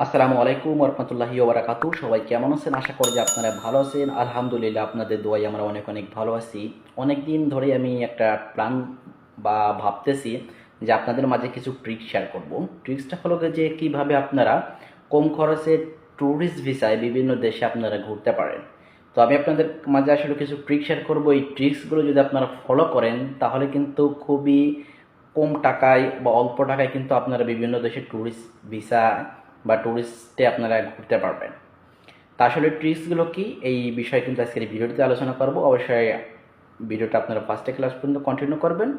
আসসালামু আলাইকুম রহমতুল্লাহি ওবরাকাতু সবাই কেমন আছেন? আশা করি যে আপনারা ভালো আছেন। আলহামদুলিল্লাহ, আপনাদের দোয়াই আমরা অনেক অনেক ভালো আছি। অনেক দিন ধরে আমি একটা প্ল্যান বা ভাবতেছি যে আপনাদের মাঝে কিছু ট্রিক শেয়ার করব। ট্রিক্সটা হলো যে কীভাবে আপনারা কম খরচে ট্যুরিস্ট ভিসায় বিভিন্ন দেশে আপনারা ঘুরতে পারেন। তো আমি আপনাদের মাঝে আসলে কিছু ট্রিক শেয়ার করব। এই ট্রিক্সগুলো যদি আপনারা ফলো করেন, তাহলে কিন্তু খুবই কম টাকায় বা অল্প টাকায় কিন্তু আপনারা বিভিন্ন দেশে ট্যুরিস্ট ভিসা বা ট্যুরিস্টে আপনারা ঘুরতে পারবেন। তা আসলে ট্রিক্সগুলো কি? এই বিষয়ে কিন্তু আজকের এই ভিডিওতে আলোচনা করব। অবশ্যই ভিডিওটা আপনারা ফার্স্টে ক্লাস পর্যন্ত কন্টিনিউ করবেন।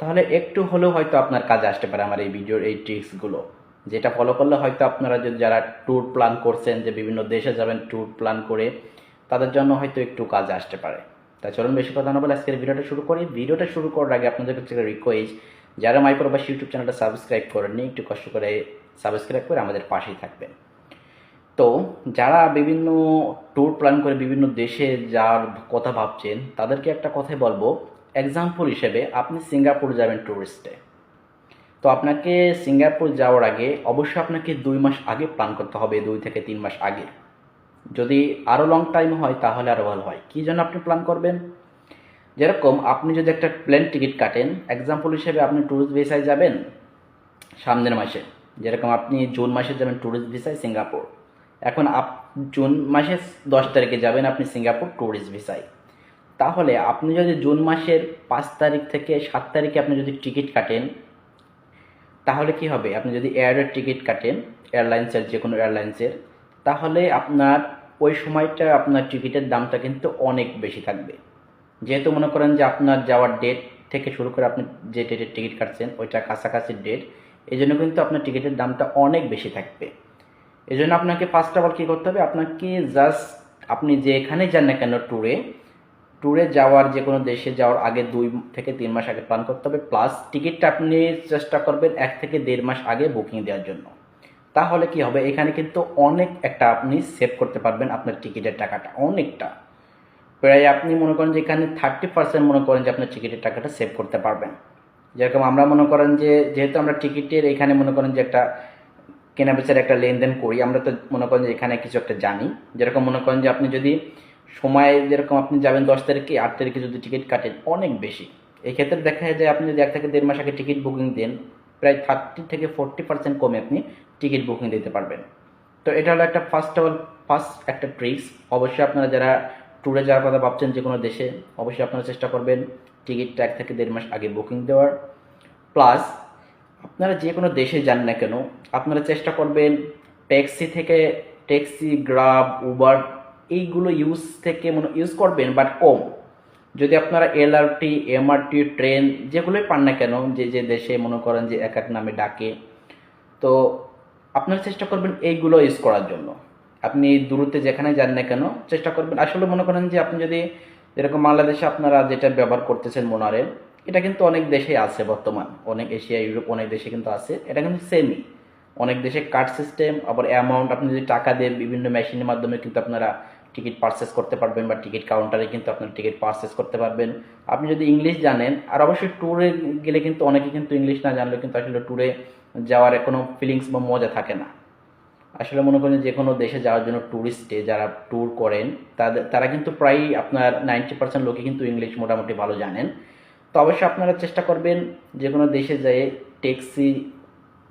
তাহলে একটু হলেও হয়তো আপনার কাজে আসতে পারে আমার এই ভিডিওর এই ট্রিক্সগুলো যেটা ফলো করলে হয়তো আপনারা যদি যারা ট্যুর প্ল্যান করছেন, যে বিভিন্ন দেশে যাবেন ট্যুর প্ল্যান করে, তাদের জন্য হয়তো একটু কাজে আসতে পারে। তা চলুন, বেশি কথা না বলে আজকের ভিডিওটা শুরু করি। ভিডিওটা শুরু করার আগে আপনাদের কাছে রিকোয়েস্ট যারা মাই প্রবাস ইউটিউব চ্যানেলটা সাবস্ক্রাইব করেননি, একটু কষ্ট করে সাবস্ক্রাইব করে আমাদের পাশেই থাকবেন। তো, যারা বিভিন্ন ট্যুর প্ল্যান করে বিভিন্ন দেশে যার কথা ভাবছেন, তাদেরকে একটা কথাই বলব। এক্সাম্পল হিসেবে আপনি সিঙ্গাপুর যাবেন ট্যুরিস্টে তো আপনাকে সিঙ্গাপুর যাওয়ার আগে অবশ্যই আপনাকে দুই মাস আগে প্ল্যান করতে হবে, দুই থেকে তিন মাস আগে। যদি আরও লং টাইম হয়, তাহলে আরও ভালো হয়। কী জন্য আপনি প্ল্যান করবেন? যেরকম আপনি যদি একটা প্লেন টিকিট কাটেন এক্সাম্পল হিসেবে আপনি ট্যুরিস্ট ভিসায় যাবেন সামনের মাসে, যেরকম আপনি জুন মাসে যাবেন ট্যুরিস্ট ভিসায় সিঙ্গাপুর। এখন আপ, জুন মাসে দশ তারিখে যাবেন আপনি সিঙ্গাপুর ট্যুরিস্ট ভিসায় তাহলে আপনি যদি জুন মাসের পাঁচ তারিখ থেকে সাত তারিখে আপনি যদি টিকিট কাটেন, তাহলে কি হবে? আপনি যদি এয়ারের টিকিট কাটেন এয়ারলাইন্সের যে কোনো এয়ারলাইন্সের তাহলে আপনার ওই সময়টা আপনার টিকিটের দামটা কিন্তু অনেক বেশি থাকবে। যেহেতু মনে করেন যে আপনার যাওয়ার ডেট থেকে শুরু করে আপনি যে ডেটের টিকিট কাটছেন, ওইটা কাছাকাছি ডেট এই জন্য কিন্তু আপনার টিকিটের দামটা অনেক বেশি থাকবে। এই জন্য আপনাকে ফার্স্ট অফ অল কী করতে হবে, আপনাকে জাস্ট আপনি যে যেখানে যান না কেন ট্যুরে ট্যুরে যাওয়ার যে কোনো দেশে যাওয়ার আগে দুই থেকে তিন মাস আগে প্ল্যান করতে হবে প্লাস টিকিটটা আপনি চেষ্টা করবেন এক থেকে দেড় মাস আগে বুকিং দেওয়ার জন্য। তাহলে কি হবে, এখানে কিন্তু অনেক একটা আপনি সেভ করতে পারবেন আপনার টিকিটের টাকাটা, অনেকটা। প্রায় আপনি মনে করেন যে এখানে থার্টি পার্সেন্ট মনে করেন যে আপনার টিকিটের টাকাটা সেভ করতে পারবেন। যেরকম আমরা মনে করেন যে, যেহেতু আমরা টিকিটের এখানে মনে করেন যে একটা কেনা বেচার একটা লেনদেন করি, আমরা তো মনে করেন যে এখানে কিছু একটা জানি। যেরকম মনে করেন যে আপনি যদি সময় যেরকম আপনি যাবেন দশ তারিখে, আট তারিখে যদি টিকিট কাটেন, অনেক বেশি। এই ক্ষেত্রে দেখা যায় যে আপনি যদি এক থেকে দেড় মাস আগে টিকিট বুকিং দেন, প্রায় থার্টি থেকে ফোরটি পার্সেন্ট কমে আপনি টিকিট বুকিং দিতে পারবেন। তো এটা হলো একটা ফার্স্ট অফ অল ফার্স্ট একটা ট্রিক্স অবশ্যই আপনারা যারা ট্যুরে যাওয়ার কথা ভাবছেন যে কোনো দেশে, অবশ্যই আপনারা চেষ্টা করবেন টিকিটটা এক থেকে দেড় মাস আগে বুকিং দেওয়ার। প্লাস আপনারা যে কোনো দেশে যান না কেন, আপনারা চেষ্টা করবেন ট্যাক্সি থেকে ট্যাক্সি গ্রাব উবার এইগুলো ইউজ থেকে মনে ইউজ করবেন বাট কম। যদি আপনারা এলআরটি এমআরটি ট্রেন যেগুলোই পান না কেন, যে যে দেশে মনে করেন যে এক এক নামে ডাকে, তো আপনারা চেষ্টা করবেন এইগুলো ইউজ করার জন্য। আপনি দূরত্বে যেখানে যান না কেন, চেষ্টা করবেন। আসলে মনে করেন যে আপনি যদি যেরকম বাংলাদেশে আপনারা যেটা ব্যবহার করতেছেন মোনারে এটা কিন্তু অনেক দেশে আছে বর্তমান। অনেক এশিয়া, ইউরোপ অনেক দেশে কিন্তু আছে। এটা কিন্তু সেমই অনেক দেশে কার্ড সিস্টেম আবার অ্যামাউন্ট আপনি যদি টাকা দিয়ে বিভিন্ন মেশিনের মাধ্যমে কিন্তু আপনারা টিকিট পারচেস করতে পারবেন বা টিকিট কাউন্টারে কিন্তু আপনার টিকিট পারচেস করতে পারবেন। আপনি যদি ইংলিশ জানেন, আর অবশ্যই ট্যুরে গেলে কিন্তু অনেকে কিন্তু ইংলিশ না জানলে কিন্তু আসলে ট্যুরে যাওয়ার কোনো ফিলিংস বা মজা থাকে না। আসলে মনে করেন যে কোনো দেশে যাওয়ার জন্য ট্যুরিস্টে যারা ট্যুর করেন, তাদের, তারা কিন্তু প্রায় আপনার নাইনটি পার্সেন্ট লোকে কিন্তু ইংলিশ মোটামুটি ভালো জানেন। তো অবশ্যই আপনারা চেষ্টা করবেন যে কোনো দেশে যেয়ে ট্যাক্সি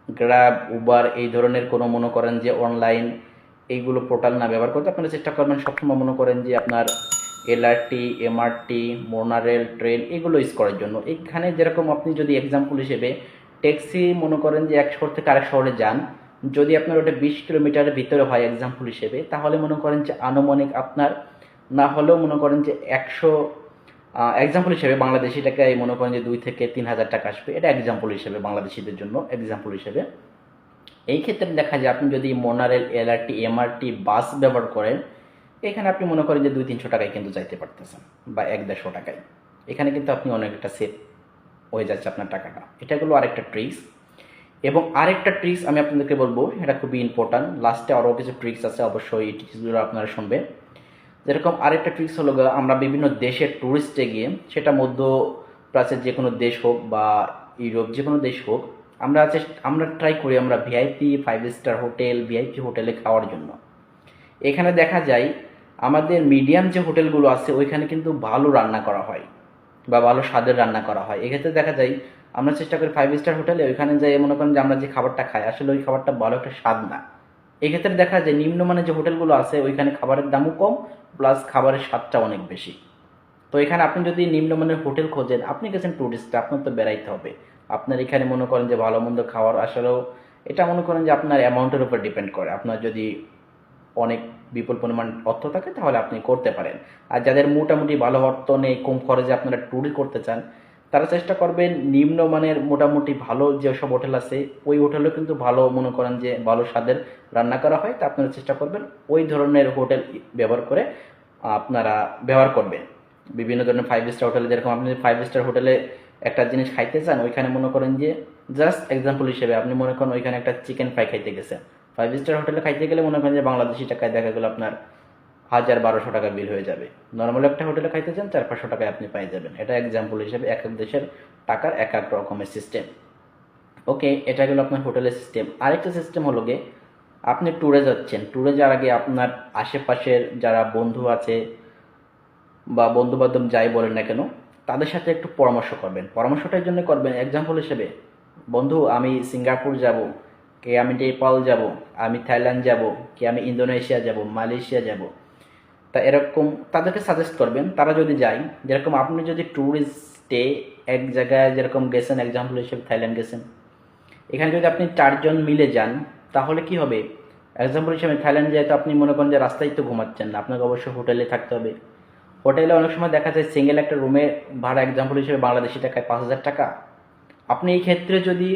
গ্র্যাব উবার এই ধরনের কোনো মনে করেন যে অনলাইন এইগুলো পোর্টাল না ব্যবহার করতে আপনারা চেষ্টা করবেন। সবসময় মনে করেন যে আপনার এলআরটি এমআরটি মোনারেল ট্রেন এগুলো ইউজ করার জন্য। এখানে যেরকম আপনি যদি এক্সাম্পল হিসেবে ট্যাক্সি মনে করেন যে এক শহর থেকে আরেক শহরে যান যদি আপনার ওটা বিশ কিলোমিটারের ভিতরে হয় এক্সাম্পল হিসেবে, তাহলে মনে করেন যে আনুমানিক আপনার, না হলেও মনে করেন যে একশো এক্সাম্পল হিসেবে বাংলাদেশি টাকায় মনে করেন যে দুই থেকে তিন হাজার টাকা আসবে। এটা এক্সাম্পল হিসেবে বাংলাদেশিদের জন্য এক্সাম্পল হিসেবে। এই ক্ষেত্রে দেখা যায় আপনি যদি মোনারেল এলআরটি এমআরটি বাস ব্যবহার করেন, এখানে আপনি মনে করেন যে দুই, তিনশো টাকায় কিন্তু যাইতে পারতেছেন, বা এক দেড়শো টাকায়। এখানে কিন্তু আপনি অনেকটা সেভ হয়ে যাচ্ছে আপনার টাকাটা। এটা হলো আরেকটা ট্রিক্স এবং আরেকটা ট্রিক্স আমি আপনাদেরকে বলব, এটা খুবই ইম্পর্ট্যান্ট লাস্টে আরও কিছু ট্রিক্স আছে, অবশ্যই এই ট্রিক্সগুলো আপনারা শুনবেন। যেরকম আরেকটা ট্রিক্স হলো আমরা বিভিন্ন দেশের ট্যুরিস্টে গিয়ে, সেটা মধ্য প্রাচ্যের যে কোনো দেশ হোক বা ইউরোপ যে কোনো দেশ হোক, আমরা আমরা ট্রাই করি আমরা VIP five star hotel VIP হোটেলে খাওয়ার জন্য। এখানে দেখা যায়, আমাদের মিডিয়াম যে হোটেলগুলো আছে, ওইখানে কিন্তু ভালো রান্না করা হয় বা ভালো স্বাদের রান্না করা হয়। এক্ষেত্রে দেখা যায় আমরা চেষ্টা করি ফাইভ স্টার হোটেলে ওইখানে যাই, মনে করেন যে আমরা যে খাবারটা খাই, আসলে ওই খাবারটা ভালো একটা স্বাদ না। এক্ষেত্রে দেখা যায় নিম্ন নিম্নমানের যে হোটেলগুলো আছে, ওইখানে খাবারের দামও কম প্লাস খাবারের স্বাদটা অনেক বেশি। তো এখানে আপনি যদি নিম্নমানের হোটেল খোঁজেন, আপনি গেছেন ট্যুরিস্ট আপনার তো বেড়াইতে হবে। আপনার এখানে মনে করেন যে ভালো মন্দ খাওয়ার আসলেও এটা মনে করেন যে আপনার অ্যামাউন্টের উপর ডিপেন্ড করে। আপনার যদি অনেক বিপুল পরিমাণ অর্থ থাকে, তাহলে আপনি করতে পারেন। আর যাদের মোটামুটি ভালো অর্থ নেই, কম খরচে আপনারা ট্যুরই করতে চান তারা চেষ্টা করবেন নিম্নমানের মোটামুটি ভালো যেসব হোটেল আছে, ওই হোটেলেও কিন্তু ভালো মনে করেন যে ভালো স্বাদের রান্না করা হয়, তা আপনারা চেষ্টা করবেন ওই ধরনের হোটেল ব্যবহার করে আপনারা ব্যবহার করবেন। বিভিন্ন ধরনের ফাইভ স্টার হোটেলে, যেরকম আপনি ফাইভ স্টার হোটেলে একটা জিনিস খাইতে চান, ওইখানে মনে করেন যে জাস্ট এক্সাম্পল হিসেবে আপনি মনে করেন ওইখানে একটা চিকেন ফ্রাই খাইতে গেছেন। ফাইভ স্টার হোটেলে খাইতে গেলে মনে করেন যে বাংলাদেশি টাকায় দেখা গেলো আপনার হাজার বারোশো টাকা বিল হয়ে যাবে। নর্মাল একটা হোটেলে খাইতে চান, চার পাঁচশো টাকায় আপনি পাই যাবেন। এটা এক্সাম্পল হিসেবে এক এক দেশের টাকার এক এক রকমের সিস্টেম ওকে এটা গেলো আপনার হোটেলের সিস্টেম আরেকটা সিস্টেম হলো গিয়ে, আপনি ট্যুরে যাচ্ছেন। ট্যুরে যাওয়ার আগে আপনার আশেপাশের যারা বন্ধু আছে বা বন্ধু বান্ধব যাই বলেন না কেন, তাদের সাথে একটু পরামর্শ করবেন। পরামর্শটার জন্য করবেন। এক্সাম্পল হিসেবে, বন্ধু, আমি সিঙ্গাপুর যাব, কে আমি নেপাল যাব, আমি থাইল্যান্ড যাব, কে আমি ইন্দোনেশিয়া যাব, মালয়েশিয়া যাব। তা এরকম তাদেরকে সাজেস্ট করবেন। তারা যদি যায়, যেরকম আপনি যদি ট্যুরিস্টে এক জায়গায় যেরকম গেছেন এক্সাম্পল হিসেবে থাইল্যান্ড গেছেন, এখানে যদি আপনি চারজন মিলে যান, তাহলে কি হবে? এক্সাম্পল হিসেবে থাইল্যান্ড যায় তো আপনি মনে করেন যে রাস্তায় তো ঘুমাচ্ছেন না, আপনাকে অবশ্যই হোটেলে থাকতে হবে। হোটেলে অনেক সময় দেখা যায় সিঙ্গেল একটা রুমে ভাড়া এক্সাম্পল হিসেবে বাংলাদেশি টাকায় পাঁচ হাজার টাকা। আপনি এই ক্ষেত্রে যদি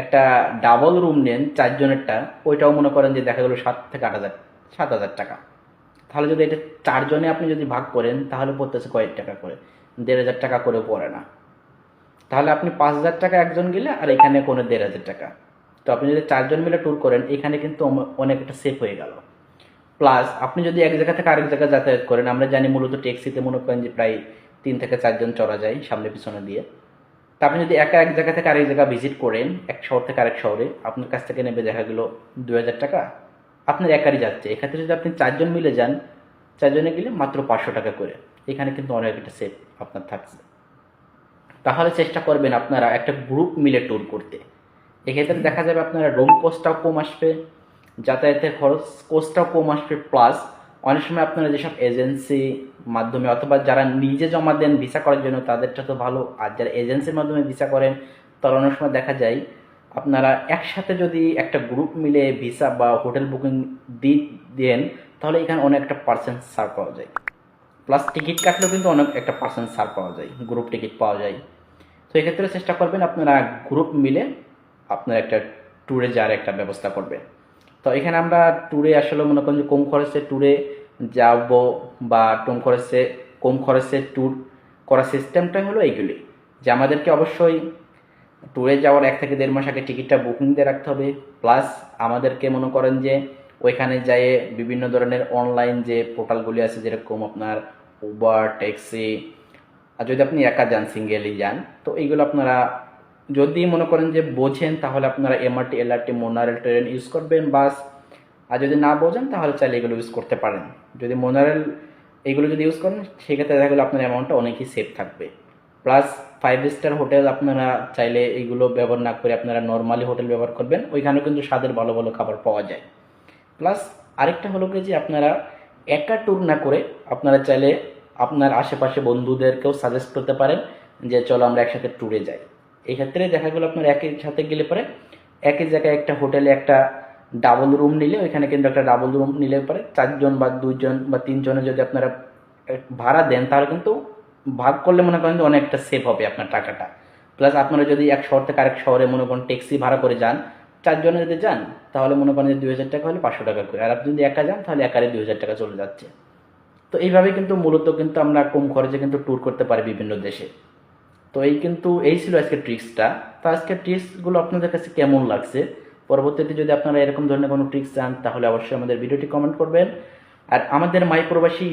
একটা ডাবল রুম নেন, চারজনেরটা, ওইটাও মনে করেন যে দেখা গেলো সাত থেকে আট হাজার, সাত হাজার টাকা। তাহলে যদি এটা চারজনে আপনি যদি ভাগ করেন, তাহলে পড়তেছে কয়েক টাকা করে। দেড় হাজার টাকা করেও পড়ে না। তাহলে আপনি পাঁচ হাজার টাকা একজন গেলে, আর এখানে কোনো দেড় হাজার টাকা। তো আপনি যদি চারজন মিলে ট্যুর করেন, এখানে কিন্তু অনেকটা সেফ হয়ে গেল। প্লাস আপনি যদি এক জায়গা থেকে আরেক জায়গায় যাতায়াত করেন, আমরা জানি মূলত ট্যাক্সিতে মনে করেন যে প্রায় তিন থেকে চারজন চড়া যায় সামনে পিছনে দিয়ে। তা আপনি যদি একা এক জায়গা থেকে আরেক জায়গা ভিজিট করেন, এক শহর থেকে আরেক শহরে, আপনার কাছ থেকে নেবে দেখা গেলো দু হাজার টাকা। আপনার একারই যাচ্ছে। এক্ষেত্রে যদি আপনি চারজন মিলে যান, চারজনে গেলে মাত্র পাঁচশো টাকা করে। এখানে কিন্তু অনেক একটা সেফ আপনার থাকছে। তাহলে চেষ্টা করবেন আপনারা একটা গ্রুপ মিলে ট্যুর করতে। এক্ষেত্রে দেখা যাবে আপনারা রুম কোস্টটাও কম আসবে, যাতায়াতের খরচ কোস্টটাও কম আসবে প্লাস অনেক সময় আপনারা যেসব এজেন্সি মাধ্যমে অথবা যারা নিজে জমা দেন ভিসা করার জন্য, তাদেরটা তো ভালো। আর যারা এজেন্সির মাধ্যমে ভিসা করেন, তারা অনেক সময় দেখা যায় আপনারা একসাথে যদি একটা গ্রুপ মিলে ভিসা বা হোটেল বুকিং দি, দেন, তাহলে এখানে অনেক একটা পার্সেন্ট ছাড় পাওয়া যায়। প্লাস টিকিট কাটলেও কিন্তু অনেক একটা পার্সেন্ট ছাড় পাওয়া যায় গ্রুপ টিকিট পাওয়া যায়। তো এক্ষেত্রে চেষ্টা করবেন আপনারা গ্রুপ মিলে আপনার একটা ট্যুরে যাওয়ার একটা ব্যবস্থা করবেন। তো এখানে আমরা ট্যুরে আসলে মনে করেন যে কম খরচে ট্যুরে যাব বা কম খরচে কম খরচে ট্যুর করার সিস্টেমটাই হলো এইগুলি যে আমাদেরকে অবশ্যই ট্যুরে যাওয়ার এক থেকে দেড় মাস আগে টিকিটটা বুকিং দিয়ে রাখতে হবে। প্লাস আমাদেরকে মনে করেন যে, ওইখানে যেয়ে বিভিন্ন ধরনের অনলাইন যে পোর্টালগুলি আছে, যেরকম আপনার উবার ট্যাক্সি আর যদি আপনি একা যান সিঙ্গেলি যান, তো এইগুলো আপনারা যদি মনে করেন যে বোঝেন, তাহলে আপনারা MRT LRT monorail train use করবেন বাস আর যদি না বোঝেন, তাহলে চাইলে এগুলো ইউজ করতে পারেন। যদি মোনারেল এইগুলো যদি ইউজ করেন, সেক্ষেত্রে দেখা গেলো আপনার অ্যামাউন্টটা অনেকই সেফ থাকবে। প্লাস ফাইভ স্টার হোটেল আপনারা চাইলে এইগুলো ব্যবহার না করে আপনারা নর্মালি হোটেল ব্যবহার করবেন। ওইখানেও কিন্তু স্বাদের ভালো ভালো খাবার পাওয়া যায়। প্লাস আরেকটা হলো কি যে আপনারা একা ট্যুর না করে আপনারা চাইলে আপনার আশেপাশে বন্ধুদেরকেও সাজেস্ট করতে পারেন যে চলো আমরা একসাথে ট্যুরে যাই। এই ক্ষেত্রে দেখা গেলো আপনার একই সাথে গেলে পরে একই জায়গায় একটা হোটেলে একটা ডাবল রুম নিলে, ওইখানে কিন্তু একটা ডাবল রুম নিলে পরে চারজন বা দুইজন বা তিনজনে যদি আপনারা ভাড়া দেন, তাহলে কিন্তু ভাগ করলে মনে করেন যে অনেকটা সেভ হবে আপনার টাকাটা। প্লাস আপনারা যদি এক শহর থেকে আরেক শহরে মনে করেন ট্যাক্সি ভাড়া করে যান, চারজনে যদি যান, তাহলে মনে করেন যে দুই হাজার টাকা হলে পাঁচশো টাকা করে। আর আপনি যদি একা যান, তাহলে একারে দুই হাজার টাকা চলে যাচ্ছে। তো এইভাবে কিন্তু মূলত কিন্তু আমরা কম খরচে কিন্তু ট্যুর করতে পারি বিভিন্ন দেশে। তো এই কিন্তু এই ছিল আজকে ট্রিক্সটা তো আজকে ট্রিক্সগুলো আপনাদের কাছে কেমন লাগছে? পরবর্তীতে যদি আপনারা এরকম ধরনের কোনো ট্রিক্স চান, তাহলে অবশ্যই আমাদের ভিডিওটি কমেন্ট করবেন। আর আমাদের মাইপ্রবাসী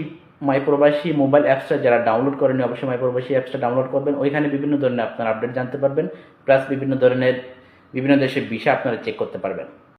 মাইপ্রবাসী মোবাইল অ্যাপসটা যারা ডাউনলোড করেনি, অবশ্যই মাইপ্রবাসী অ্যাপসটা ডাউনলোড করবেন। ওইখানে বিভিন্ন ধরনের আপনারা আপডেট জানতে পারবেন, প্লাস বিভিন্ন ধরনের বিভিন্ন দেশের বিষয় আপনারা চেক করতে পারবেন।